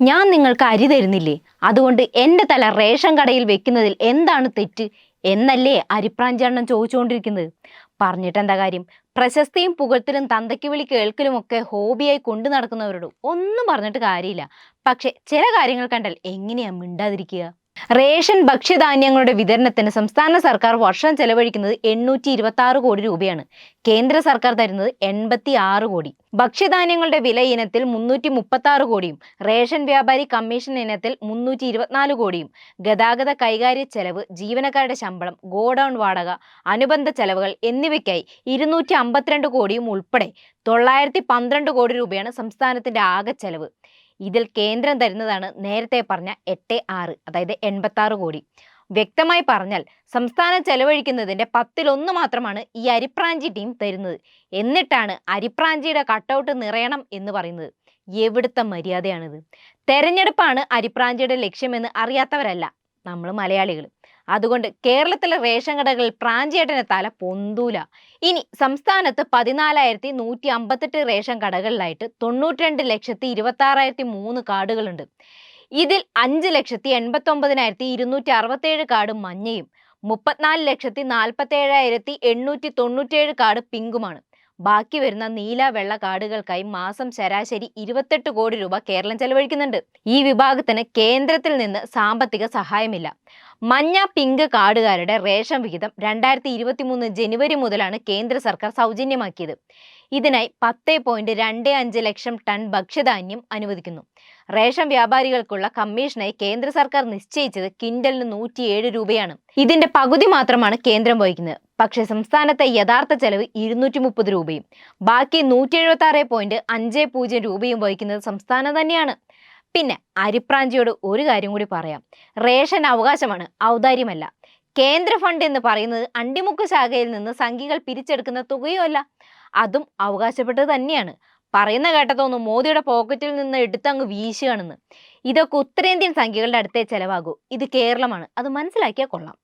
ഞാൻ നിങ്ങൾക്ക് അരി തരുന്നില്ലേ? അതുകൊണ്ട് എന്റെ തല റേഷൻ കടയിൽ വെക്കുന്നതിൽ എന്താണ് തെറ്റ് എന്നല്ലേ അരിപ്രാഞ്ചെണ്ണം ചോദിച്ചുകൊണ്ടിരിക്കുന്നത്. പറഞ്ഞിട്ട് എന്താ കാര്യം? പ്രശസ്തിയും പുകഴ്ത്തലും തന്തയ്ക്ക് വിളി കേൾക്കലും ഒക്കെ ഹോബിയായി കൊണ്ടു നടക്കുന്നവരോട് ഒന്നും പറഞ്ഞിട്ട് കാര്യമില്ല. പക്ഷെ ചില കാര്യങ്ങൾ കണ്ടാൽ എങ്ങനെയാ മിണ്ടാതിരിക്കുക? റേഷൻ ഭക്ഷ്യധാന്യങ്ങളുടെ വിതരണത്തിന് സംസ്ഥാന സർക്കാർ വർഷം ചെലവഴിക്കുന്നത് എണ്ണൂറ്റി ഇരുപത്തി ആറ് കോടി രൂപയാണ്. കേന്ദ്ര സർക്കാർ തരുന്നത് എൺപത്തി ആറ് കോടി. ഭക്ഷ്യധാന്യങ്ങളുടെ വില ഇനത്തിൽ മുന്നൂറ്റി മുപ്പത്തി ആറ് കോടിയും റേഷൻ വ്യാപാരി കമ്മീഷൻ ഇനത്തിൽ മുന്നൂറ്റി ഇരുപത്തിനാല് കോടിയും ഗതാഗത കൈകാര്യ ചെലവ് ജീവനക്കാരുടെ ശമ്പളം ഗോഡൌൺ വാടക അനുബന്ധ ചെലവുകൾ എന്നിവയ്ക്കായി ഇരുന്നൂറ്റി അമ്പത്തിരണ്ട് കോടിയും ഉൾപ്പെടെ തൊള്ളായിരത്തി പന്ത്രണ്ട് കോടി രൂപയാണ് സംസ്ഥാനത്തിന്റെ ആകെ ചെലവ്. ഇതിൽ കേന്ദ്രം തരുന്നതാണ് നേരത്തെ പറഞ്ഞ എട്ട് ആറ് അതായത് എൺപത്തി കോടി. വ്യക്തമായി പറഞ്ഞാൽ സംസ്ഥാനം ചെലവഴിക്കുന്നതിന്റെ പത്തിലൊന്ന് മാത്രമാണ് ഈ അരിപ്രാഞ്ചി ടീം തരുന്നത്. എന്നിട്ടാണ് അരിപ്രാഞ്ചിയുടെ കട്ടൗട്ട് നിറയണം എന്ന് പറയുന്നത്. എവിടുത്തെ മര്യാദയാണിത്? തെരഞ്ഞെടുപ്പാണ് അരിപ്രാഞ്ചിയുടെ ലക്ഷ്യമെന്ന് അറിയാത്തവരല്ല നമ്മൾ മലയാളികൾ അതുകൊണ്ട് കേരളത്തിലെ റേഷൻ കടകളിൽ പ്രാഞ്ചേട്ടന് തല പൊന്തൂല. ഇനി സംസ്ഥാനത്ത് പതിനാലായിരത്തി നൂറ്റി അമ്പത്തെട്ട് റേഷൻ കടകളിലായിട്ട് തൊണ്ണൂറ്റിരണ്ട് ലക്ഷത്തി ഇരുപത്തി ആറായിരത്തി മൂന്ന് കാർഡുകളുണ്ട്. ഇതിൽ അഞ്ച് ലക്ഷത്തി എൺപത്തി ഒമ്പതിനായിരത്തി ഇരുന്നൂറ്റി അറുപത്തേഴ് കാർഡ് മഞ്ഞയും മുപ്പത്തിനാല് ലക്ഷത്തി നാൽപ്പത്തി ഏഴായിരത്തി എണ്ണൂറ്റി തൊണ്ണൂറ്റേഴ് കാർഡ് പിങ്കുമാണ്. ബാക്കി വരുന്ന നീല വെള്ള കാർഡുകൾക്കായി മാസം ശരാശരി ഇരുപത്തെട്ട് കോടി രൂപ കേരളം ചെലവഴിക്കുന്നുണ്ട്. ഈ വിഭാഗത്തിന് കേന്ദ്രത്തിൽ നിന്ന് സാമ്പത്തിക സഹായമില്ല. മഞ്ഞ പിങ്ക് കാർഡുകാരുടെ റേഷൻ വിഹിതം രണ്ടായിരത്തി ഇരുപത്തി മൂന്ന് ജനുവരി മുതലാണ് കേന്ദ്ര സർക്കാർ സൗജന്യമാക്കിയത്. ഇതിനായി പത്ത് പോയിന്റ് രണ്ട് അഞ്ച് ലക്ഷം ടൺ ഭക്ഷ്യധാന്യം അനുവദിക്കുന്നു. റേഷൻ വ്യാപാരികൾക്കുള്ള കമ്മീഷനായി കേന്ദ്ര സർക്കാർ നിശ്ചയിച്ചത് കിൻഡലിന് നൂറ്റിയേഴ് രൂപയാണ്. ഇതിന്റെ പകുതി മാത്രമാണ് കേന്ദ്രം വഹിക്കുന്നത്. പക്ഷേ സംസ്ഥാനത്തെ യഥാർത്ഥ ചെലവ് ഇരുന്നൂറ്റി മുപ്പത് രൂപയും ബാക്കി നൂറ്റി എഴുപത്തി ആറ് പോയിന്റ് അഞ്ച് പൂജ്യം രൂപയും വഹിക്കുന്നത് സംസ്ഥാനം തന്നെയാണ്. പിന്നെ അരിപ്രാഞ്ചിയോട് ഒരു കാര്യം കൂടി പറയാം. റേഷൻ അവകാശമാണ് ഔദാര്യമല്ല. കേന്ദ്ര ഫണ്ട് എന്ന് പറയുന്നത് അണ്ടിമുക്ക് ശാഖയിൽ നിന്ന് സംഖ്യകൾ പിരിച്ചെടുക്കുന്ന തുകയോ അല്ല അതും അവകാശപ്പെട്ടത് തന്നെയാണ്. പറയുന്ന കേട്ടതൊന്നും മോദിയുടെ പോക്കറ്റിൽ നിന്ന് എടുത്തങ്ങ് വീശുകയാണെന്ന്. ഇതൊക്കെ ഉത്തരേന്ത്യൻ സംഖ്യകളുടെ അടുത്തേ ചെലവാകൂ. ഇത് കേരളമാണ്. അത് മനസ്സിലാക്കിയാൽ കൊള്ളാം.